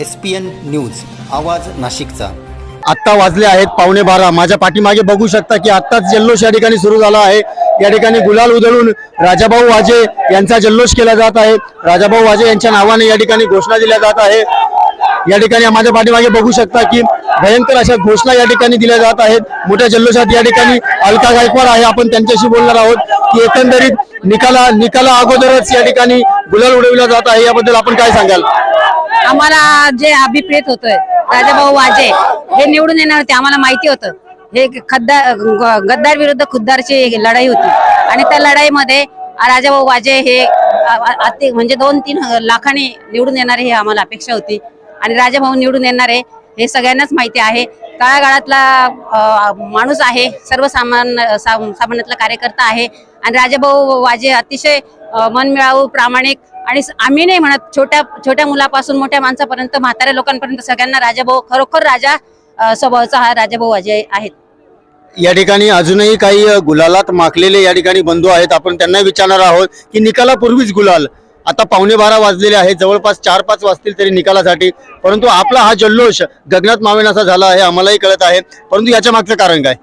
S P N news आवाज नाशिकचा. आत्ता वाजले आहेत पावणे बारा. माझ्या पाठीमागे बघू शकता की आत्ताच जल्लोष या ठिकाणी सुरू झाला आहे. या ठिकाणी गुलाल उधळून राजाभाऊ वाजे यांचा जल्लोष केला जात आहे. राजाभाऊ वाजे यांच्या नावाने या ठिकाणी घोषणा दिल्या जात आहे. या ठिकाणी माझ्या पाठीमागे बघू शकता की भयंकर अशा घोषणा या ठिकाणी दिल्या जात आहेत. मोठ्या जल्लोषात या ठिकाणी अलका गायकवाड आहे. आपण त्यांच्याशी बोलणार आहोत की एकंदरीत निकाला निकाला अगोदरच या ठिकाणी गुलाल उडविला जात आहे. याबद्दल आपण काय सांगाल? आम्हाला जे अभिप्रेत होतोय राजाभाऊ वाजे हे निवडून येणार होते आम्हाला माहिती होतं. हे खद्दार ग- गद्दार विरुद्ध खुद्दारची लढाई होती. आणि त्या लढाईमध्ये राजाभाऊ वाजे हे म्हणजे दोन तीन लाखाने निवडून येणारे हे आम्हाला अपेक्षा होती. आणि राजाभाऊ निवडून येणारे हे सगळ्यांनाच माहिती आहे. तळागाळातला माणूस आहे सर्वसामान्य साम- सामान्यातला कार्यकर्ता आहे. आणि राजाभाऊ वाजे अतिशय मनमिळावू प्रामाणिक आणि आम्ही नाही म्हणत छोट्या छोट्या मुलापासून मोठ्या माणसापर्यंत म्हाताऱ्या लोकांपर्यंत सगळ्यांना राजाभाऊ खरोखर राजा स्वभावाचा हा राजाभाऊ वाजे आहेत. या ठिकाणी अजूनही काही गुलालात माखलेले या ठिकाणी बंधू आहेत. आपण त्यांना विचारणार आहोत की निकालापूर्वीच गुलाल आता पावणे बारा वाजलेले आहेत जवळपास चार पाच वाजतील तरी निकालासाठी. परंतु आपला हा जल्लोष गगनात मावेनासा झाला आहे आम्हालाही कळत आहे. परंतु याच्या मागचं कारण काय?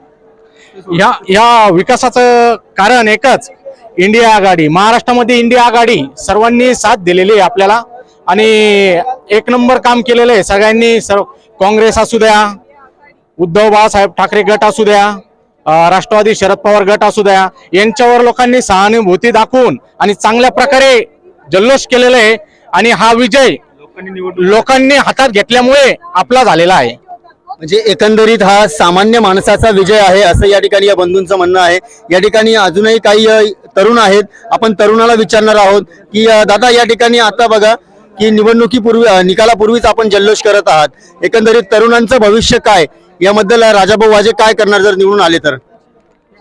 या या विकासाचं कारण एकच इंडिया आघाडी महाराष्ट्रामध्ये इंडिया आघाडी सर्वांनी साथ दिलेली आहे आपल्याला. आणि एक नंबर काम केलेलं आहे. सगळ्यांनी सर्व काँग्रेस असू द्या उद्धव बाळासाहेब ठाकरे गट असू द्या राष्ट्रवादी शरद पवार गट असू द्या यांच्यावर लोकांनी सहानुभूती दाखवून आणि चांगल्या प्रकारे जल्लोष केलेला आहे. आणि हा विजय लोकांनी हातात घेतल्यामुळे आपला झालेला आहे. म्हणजे एकंदरीत हा सामान्य माणसाचा विजय आहे असं या ठिकाणी या बंधूंचं म्हणणं आहे. या ठिकाणी अजूनही काही तरुण आहेत. आपण तरुणाला विचारणार आहोत की दादा या ठिकाणी आता बघा की निवडणुकीपूर्वी निकालापूर्वीच आपण जल्लोष करत आहात. एकंदरीत तरुणांचं भविष्य काय? याबद्दल राजाभाऊ वाजे काय करणार जर निवडून आले तर?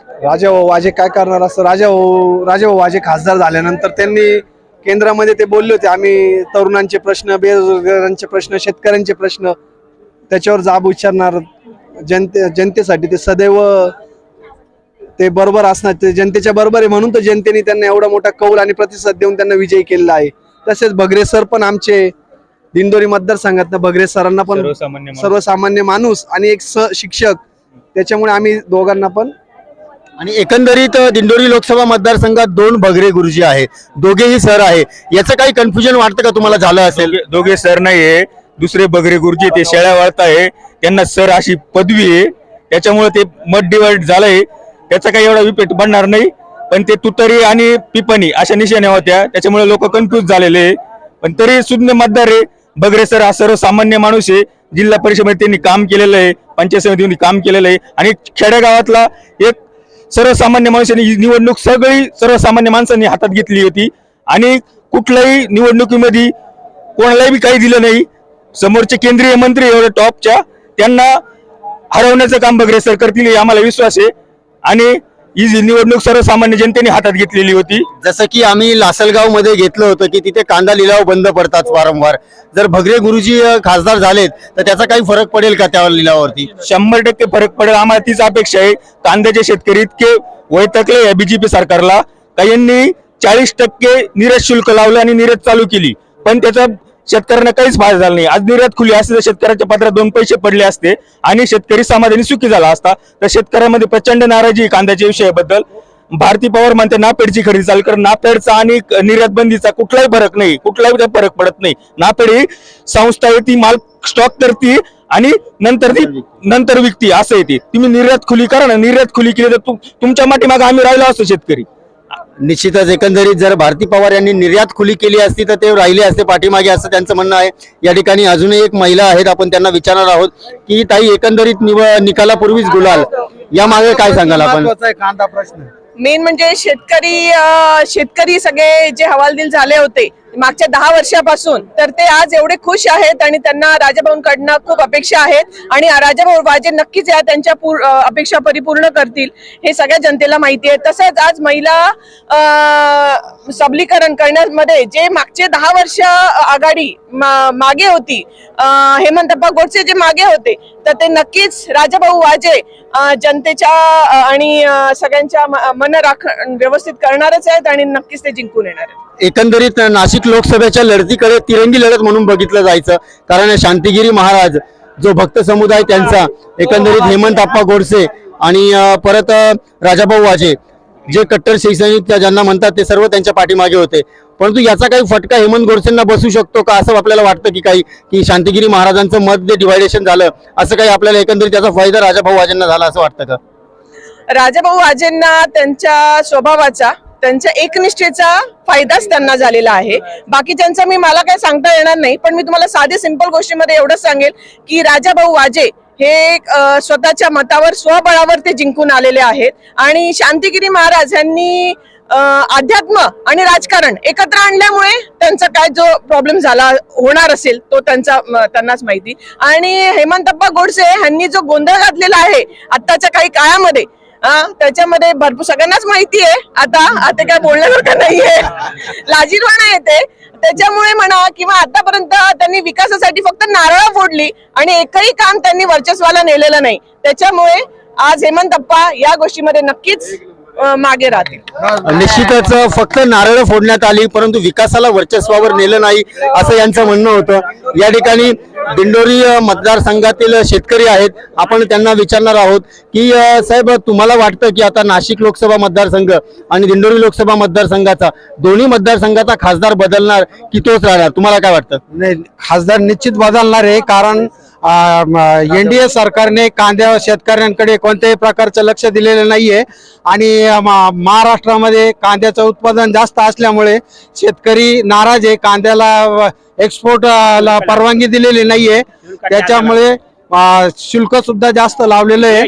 राजाभाऊ वाजे काय करणार असं? राजाभाऊ राजाभाऊ वाजे खासदार झाल्यानंतर त्यांनी केंद्रामध्ये ते बोलले होते आम्ही तरुणांचे प्रश्न बेरोजगारांचे प्रश्न शेतकऱ्यांचे प्रश्न त्याच्यावर जाब विचारणार जनते जनतेसाठी ते सदैव ते बरोबर असणार ते जनतेच्या बरोबर आहे म्हणून तर जनतेने त्यांना एवढा मोठा कौल आणि प्रतिसाद देऊन त्यांना विजयी केलेला आहे. तसेच भगरे सर पण आमचे दिंडोरी मतदारसंघात भगरे सरांना पण सर्वसामान्य माणूस. आणि एक स शिक्षक त्याच्यामुळे आम्ही दोघांना पण आणि एकंदरीत दिंडोरी लोकसभा मतदारसंघात दोन भगरे गुरुजी आहे दोघेही सर आहे याचं काही कन्फ्युजन वाटतं का तुम्हाला? झालं असेल. दोघे- सर नाहीये दुसरे बगरे गुरुजी ते शेळ्या वाळताय त्यांना सर अशी पदवी आहे. त्याच्यामुळे ते मत डिवाइड झालंय. त्याचा काही एवढा विपेट बनणार नाही. पण ते तुतरी आणि पिपणी अशा निशाण्या होत्या. त्याच्यामुळे लोक कन्फ्युज झालेले आहे. पण तरी सुज्ञ मतदार आहे. बगरे सर हा सर्वसामान्य माणूस आहे. जिल्हा परिषदेमध्ये त्यांनी काम केलेलं आहे. पंचायत समितीमध्ये काम केलेलं आहे. आणि खेडेगावातला एक सर्वसामान्य माणसाने ही निवडणूक सगळी सर्वसामान्य माणसांनी हातात घेतली होती. आणि कुठल्याही निवडणुकीमध्ये कोणालाही बी काही दिलं नाही. समोरचे केंद्रीय मंत्री एवढे टॉपच्या त्यांना हरवण्याचं काम बगरे सर करतील आम्हाला विश्वास आहे. आणि ही जी निवडणूक सर्वसामान्य जनतेने हातात घेतलेली होती. जसं की आम्ही लासलगावमध्ये घेतलं होतं की तिथे कांदा लिलाव बंद पडतात वारंवार. जर भगरे गुरुजी खासदार झालेत तर त्याचा काही फरक पडेल का त्या लिलावावरती? शंभर टक्के फरक पडेल. आम्हाला तीच अपेक्षा आहे. कांद्याचे शेतकरी इतके वैतकले या बीजेपी सरकारला का यांनी चाळीस टक्के निर्यात शुल्क लावलं आणि निर्यात चालू केली. पण त्याचा शेतकऱ्यांना काहीच फायदा झाला नाही. आज निर्यात खुली असते तर शेतकऱ्याच्या पत्रात दोन पैसे पडले असते आणि शेतकरी समाधानी सुखी झाला असता. तर शेतकऱ्यांमध्ये प्रचंड नाराजी कांद्याच्या विषयाबद्दल. भारती पवार म्हणते नापेडची खरेदी चालू कर. नापेडचा आणि निर्यात बंदीचा कुठलाही फरक नाही. कुठलाही फरक पडत नाही. नापेड ही संस्था आहे ती माल स्टॉक करते आणि नंतर ती नंतर विकती. असं येते तुम्ही निर्यात खुली करा ना. निर्यात खुली केली तर तुमच्या माठीमागे आम्ही राहिलो असतो शेतकरी. निश्चितच एकंदरीत जर भारती पवार यांनी निर्यात खुली केली असती तर ते राहिले असते पाठीमागे असं त्यांचं म्हणणं आहे. या ठिकाणी अजूनही एक महिला आहेत आपण त्यांना विचारणार आहोत की ताई एकंदरीत निव निकालापूर्वीच गुलाल. या मागे काय सांगाल आपण? कांदा प्रश्न मेन म्हणजे शेतकरी शेतकरी सगळे जे हवालदिल झाले होते मागच्या दहा वर्षापासून. तर ते आज एवढे खुश आहेत आणि त्यांना राजाभाऊंकडनं खूप अपेक्षा आहेत. आणि राजाभाऊ वाजे नक्कीच या त्यांच्या अपेक्षा परिपूर्ण करतील. हे सगळ्या जनतेला माहिती आहे. तसंच आज महिला सबलीकरण करण्यामध्ये जे मागचे दहा वर्ष आघाडी मा- मागे होती हेमंतप्पा गोडसे जे मागे होते तर ते नक्कीच राजाभाऊ वाजे जनतेच्या आणि सगळ्यांच्या मन राख व्यवस्थित करणारच आहेत आणि नक्कीच ते जिंकून येणार आहेत. एकंदरीत नाशिक नाशिक लोकसभेच्या लढतीकडे तिरंगी लढत म्हणून बघितलं जायचं. कारण शांतिगिरी महाराज जो भक्त समुदाय त्यांचा एकंदरीत हेमंत आप्पा गोडसे आणि परत राजाभाऊ वाजे जे कट्टर शिवसैनिक ज्यांना म्हणतात ते सर्व त्यांच्या पाठीमागे होते. परंतु याचा काही फटका हेमंत गोडसेंना बसू शकतो का? असं आपल्याला वाटतं की काही की शांतिगिरी महाराजांचं मत जे डिवायडेशन झालं असं काही आपल्याला एकंदरीत त्याचा फायदा राजाभाऊ वाजेंना झाला असं वाटतं का? राजाभाऊ वाजेंना त्यांच्या स्वभावाचा त्यांच्या एकनिष्ठेचा फायदाच त्यांना झालेला आहे. बाकीच्यांचा मी मला काय सांगता येणार नाही पण मी तुम्हाला साधे सिंपल गोष्टीमध्ये एवढंच सांगेल की राजाभाऊ वाजे हे स्वतःच्या मतावर स्वबळावर ते जिंकून आलेले आहेत. आणि शांतिगिरी महाराज यांनी अध्यात्म आणि राजकारण एकत्र आणल्यामुळे त्यांचा काय जो प्रॉब्लेम झाला होणार असेल तो त्यांचा त्यांनाच माहिती. आणि हेमंतप्पा गोडसे यांनी जो गोंधळ घातलेला आहे आत्ताच्या काही काळामध्ये त्याच्यामध्ये भरपूर सगळ्यांनाच माहिती आहे. आता आता काय बोलण्यासारखं नाहीये. लाजीरवाणा येते त्याच्यामुळे म्हणा किंवा आतापर्यंत त्यांनी विकासासाठी फक्त नारळ फोडली आणि एकही काम त्यांनी वर्चस्वाला नेलेलं नाही. त्याच्यामुळे आज हेमंतप्पा या गोष्टीमध्ये नक्कीच मागे राहतील. निश्चितच फक्त नारळ फोडण्यात आली परंतु विकासाला वर्चस्वावर नेलं नाही असं यांचं म्हणणं होतं. या ठिकाणी दिंडोरी मतदारसंघातील शेतकरी आहेत. आपण त्यांना विचारणार आहोत की साहेब तुम्हाला वाटतं की आता नाशिक लोकसभा मतदारसंघ आणि दिंडोरी लोकसभा मतदारसंघाचा दोन्ही मतदारसंघाचा खासदार बदलणार की तोच राहणार? तुम्हाला काय वाटतं? नाही खासदार निश्चित बदलणार आहे. कारण एनडीए सरकारने कांद्या शेतकऱ्यांकडे कोणत्याही प्रकारचं लक्ष दिलेलं नाहीये. आणि मा- महाराष्ट्रामध्ये कांद्याचं उत्पादन जास्त असल्यामुळे शेतकरी नाराज आहे. कांद्याला एक्सपोर्टला परवानगी दिलेली नाहीये. त्याच्यामुळे शुल्क सुद्धा जास्त लावलेलं आहे.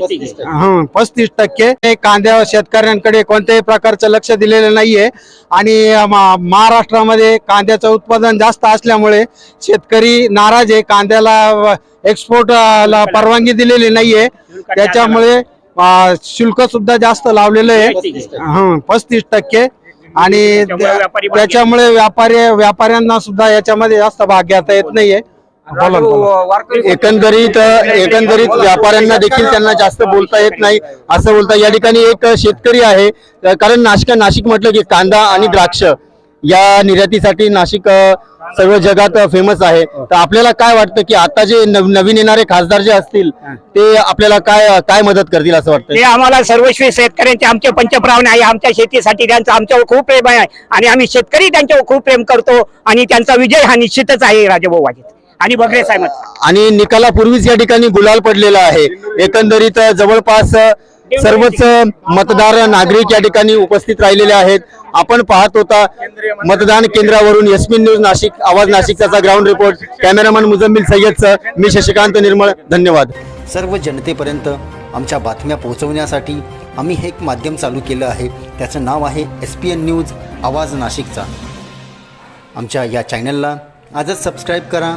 हं, पस्तीस टक्के. कांद्या शेतकऱ्यांकडे कोणत्याही प्रकारचं लक्ष दिलेलं नाहीये. आणि महाराष्ट्रामध्ये कांद्याचं उत्पादन जास्त असल्यामुळे शेतकरी नाराज आहे. कांद्याला एक्सपोर्ट ला परवानगी दिलेली नाहीये. त्याच्यामुळे शुल्क सुद्धा जास्त लावलेलं आहे. पस्तीस टक्के. आणि त्याच्यामुळे व्यापारी व्यापाऱ्यांना सुद्धा याच्यामध्ये जास्त भाग घेता येत नाहीये. एकंदरीत एकंदरीत व्यापाऱ्यांना देखील त्यांना जास्त बोलता येत नाही. असं बोलता या ठिकाणी एक शेतकरी आहे कारण नाशिक नाशिक म्हटलं की कांदा आणि द्राक्ष या निर्यातीसाठी नाशिक सर्व जगात फेमस आहे. तर आपल्याला काय वाटतं की आता जे नव- नवीन येणारे खासदार जे असतील ते आपल्याला काय काय मदत करतील असं वाटतं? ते आम्हाला सर्वस्वी शेतकऱ्यांचे आमचे पंचप्रावण आहे. आमच्या शेतीसाठी त्यांचं आमच्यावर खूप प्रेम आहे. आणि आम्ही शेतकरी त्यांच्यावर खूप प्रेम करतो आणि त्यांचा विजय हा निश्चितच आहे राजाभाऊ वाजीत आणि बगरे साहेब. आणि निकालापूर्वीच या ठिकाणी गुलाल पडलेला आहे. एकंदरीत जवळपास सर्वच मतदार नागरिक या ठिकाणी उपस्थित राहिलेले आहेत. आपण पाहत होता मतदान केंद्रावरून एसपी न्यूज नाशिक आवाज नाशिकचा ग्राउंड रिपोर्ट. कॅमेरामन मुजम्मिल सय्यदचं मी शशिकांत निर्मळ. धन्यवाद. सर्व जनतेपर्यंत आमच्या बातम्या पोहोचवण्यासाठी आम्ही हे एक माध्यम चालू केलं आहे. त्याचं नाव आहे एस पी एन न्यूज आवाज नाशिकचा. आमच्या या चॅनलला आजच सबस्क्राईब करा.